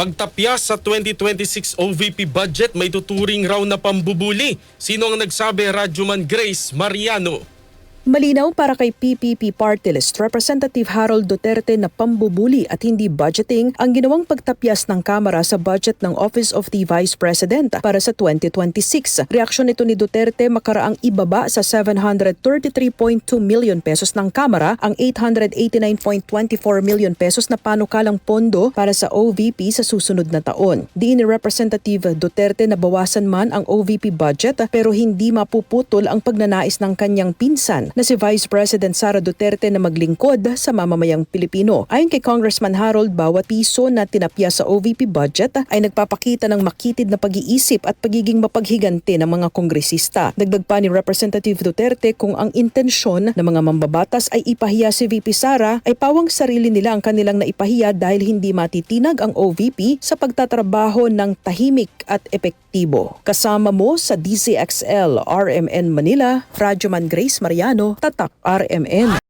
Pagtapya sa 2026 OVP budget may tuturing raw na pambubuli. Sino ang nagsabi? Radyoman Grace Mariano. Malinaw para kay PPP Party List Representative Harold Duterte na pambubuli at hindi budgeting ang ginawang pagtapyas ng Kamara sa budget ng Office of the Vice President para sa 2026. Reaksyon nito ni Duterte makaraang ibaba sa 733.2 million pesos ng Kamara ang 889.24 million pesos na panukalang pondo para sa OVP sa susunod na taon. Di ni Representative Duterte na bawasan man ang OVP budget pero hindi mapuputol ang pagnanais ng kanyang pinsan na si Vice President Sara Duterte na maglingkod sa mamamayang Pilipino. Ayon kay Congressman Harold, bawat na tinapya sa OVP budget ay nagpapakita ng makitid na pag-iisip at pagiging mapaghiganti ng mga kongresista. Dagdag pa ni Representative Duterte kung ang intensyon ng mga mambabatas ay ipahiya si VP Sara ay pawang sarili nila ang kanilang naipahiya dahil hindi matitinag ang OVP sa pagtatrabaho ng tahimik at epektibo. Kasama mo sa DCXL RMN Manila, Radyoman Grace Mariano, Tatak RMN.